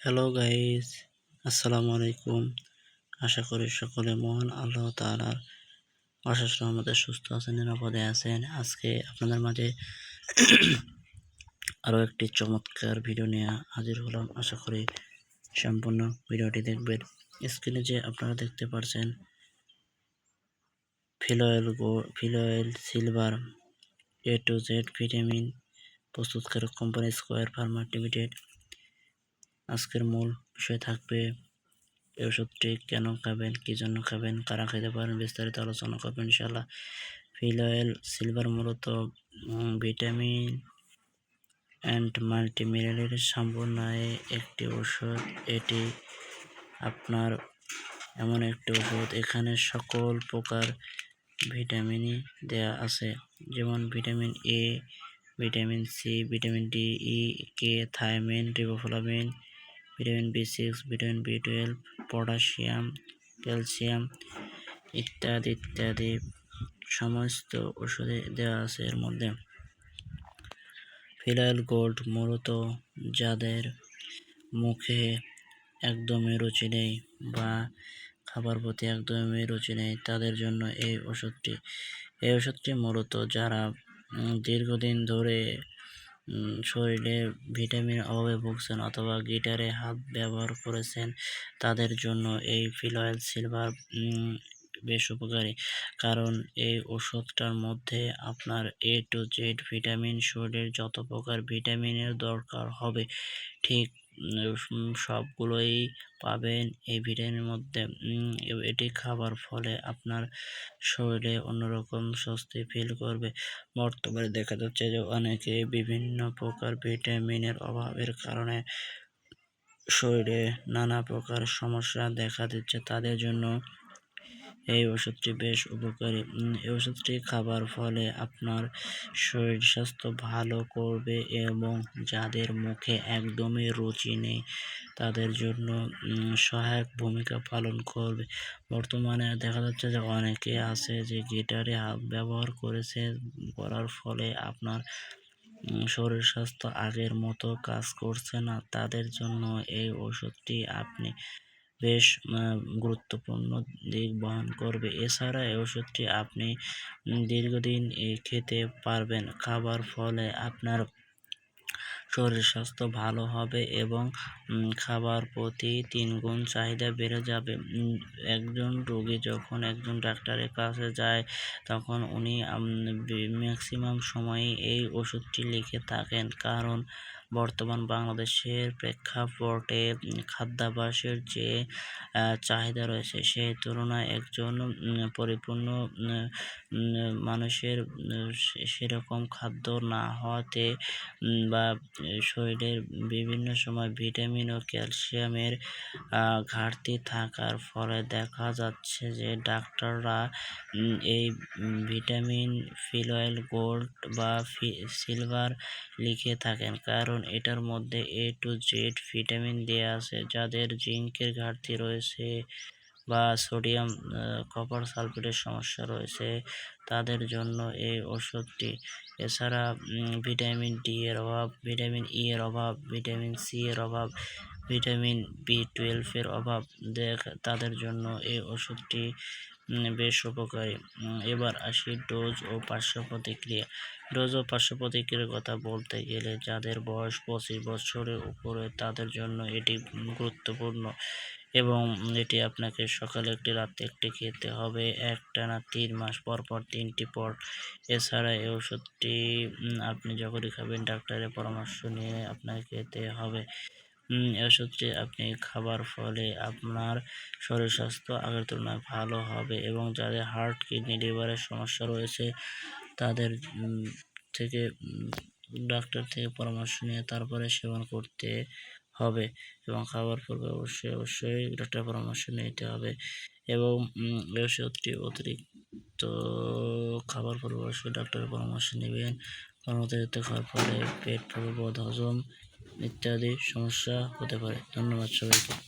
Hello guys আসসালামু আলাইকুম আশা করি সকলে মহান আল্লাহ তাআলার অশেষ রহমতে সুস্থ আছেন, নিরাপদে আছেন। আজকে আপনাদের মাঝে আরও একটি চমৎকার ভিডিও নিয়ে হাজির হলাম। আশা করি সম্পূর্ণ ভিডিওটি দেখবেন। স্ক্রিনে যে আপনারা দেখতে পারছেন Filwel go Filwel silver A to Z vitamin প্রস্তুতকারক কোম্পানি স্কোয়ার ফার্মা লিমিটেড আজকের মূল বিষয় থাকবে এই ওষুধটি কেন খাবেন, কী জন্য খাবেন, কারা খেতে পারেন বিস্তারিত আলোচনা করবেন ইনশাল্লাহ ফিল অয়েল, সিলভার মূলত ভিটামিন অ্যান্ড মাল্টিমিনারের সম্পূর্ণায় একটি ওষুধ। এটি আপনার এমন একটি ওষুধ, এখানে সকল প্রকার ভিটামিনই দেয়া আছে। যেমন vitamin A, vitamin C, vitamin D, E, K, thiamine, riboflavin vitamin B six vitamin B twelve potassium, calcium ইত্যাদি ইত্যাদি সমস্ত ওষুধে দেওয়া আছে এর মধ্যে। ফিলাইল গোল্ড মূলত যাদের মুখে একদমই রুচি নেই বা খাবার প্রতি একদমই রুচি নেই, তাদের জন্য এই ওষুধটি এই ওষুধটি মূলত যারা দীর্ঘদিন ধরে শরীরে ভিটামিন অভাবে ভুগছেন অথবা গিটারে হাত ব্যবহার করেছেন, তাদের জন্য এই ফিলয়েল সিলভার বেশ উপকারী। কারণ এই ওষুধটার মধ্যে আপনার এ টু জেড ভিটামিন শরীরের যত প্রকার ভিটামিনের দরকার হবে, ঠিক সবগুলোই পাবেন এই ভিটামিনের মধ্যে। এটি খাবার ফলে আপনার শরীরে অন্যরকম স্বস্তি ফিল করবে। বর্তমানে দেখা যাচ্ছে যে অনেকে বিভিন্ন প্রকার ভিটামিনের অভাবের কারণে শরীরে নানা প্রকার সমস্যা দেখা দিচ্ছে। তাদের জন্য এই ওষুধটি বেশ উপকারী। এই ওষুধটি খাবার ফলে আপনার শরীর স্বাস্থ্য ভালো করবে এবং যাদের মুখে একদমই রুচি নেই, তাদের জন্য সহায়ক ভূমিকা পালন করবে। বর্তমানে দেখা যাচ্ছে যে অনেকে আছে যে গিটারে হাত ব্যবহার করেছে, করার ফলে আপনার শরীর স্বাস্থ্য আগের মতো কাজ করছে না। তাদের জন্য এই ওষুধটি আপনি বেশ গুরুত্বপূর্ণ দিক বহন করবে। এছাড়া এই ওষুধটি আপনি দীর্ঘদিন খেতে পারবেন। খাবার ফলে আপনার শরীর স্বাস্থ্য ভালো হবে এবং খাবার প্রতি তিন গুণ চাহিদা বেড়ে যাবে। একজন রোগী যখন একজন ডাক্তারের কাছে যায়, তখন উনি ম্যাক্সিমাম সময়ই এই ওষুধটি লিখে থাকেন। কারণ বর্তমান বাংলাদেশের প্রেক্ষাপটে খাদ্যাভ্যাসের যে চাহিদা রয়েছে সেই তুলনায় একজন পরিপূর্ণ মানুষের সেরকম খাদ্য না হওয়াতে বা, শরীরের বিভিন্ন সময় ভিটামিন ও ক্যালসিয়ামের ঘাটতি থাকার ফলে দেখা যাচ্ছে যে ডাক্তাররা এই ভিটামিন ফিলয়েল গোল্ড বা সিলভার লিখে থাকেন। কারণ এটার মধ্যে এ টু জেড ভিটামিন দেওয়া আছে, যাদের জিঙ্কের ঘাটতি রয়েছে বা সোডিয়াম কপার সালফেটের সমস্যা রয়েছে, তাদের জন্য এই ওষুধটি। এছাড়া ভিটামিন ডি এর অভাব ভিটামিন ই এর অভাব ভিটামিন সি এর অভাব ভিটামিন বি টুয়েলভের অভাব দেখ, তাদের জন্য এই ওষুধটি বেশ উপকারী। এবার আসি ডোজ ও পার্শ্ব প্রতিক্রিয়া ডোজ ও পার্শ্ব প্রতিক্রিয়ার কথা বলতে গেলে যাদের বয়স পঁচিশ বছরের উপরে তাদের জন্য এটি গুরুত্বপূর্ণ এবং এটি আপনাকে সকালে একটি রাতে একটি খেতে হবে একটানা তিন মাস পর পর তিনটি পর। এছাড়া এই ওষুধটি আপনি যখনই খাবেন, ডাক্তারের পরামর্শ নিয়ে আপনাকে খেতে হবে। ওষুধটি আপনি খাবার ফলে আপনার শরীর স্বাস্থ্য আগের তুলনায় ভালো হবে এবং যাদের হার্ট কিডনি লিভারের সমস্যা রয়েছে, তাদের থেকে ডাক্তার থেকে পরামর্শ নিয়ে তারপরে সেবন করতে হবে এবং খাবার পূর্বে অবশ্যই অবশ্যই ডাক্তার পরামর্শ নিতে হবে এবং ওষুধটি অতিরিক্ত খাবার পূর্বে অবশ্যই ডাক্তারের পরামর্শ নেবেন। কারণ অতিরিক্ত খাওয়ার ফলে পেট পূর্ব হজম ইত্যাদি সমস্যা হতে পারে। ধন্যবাদ সবাইকে।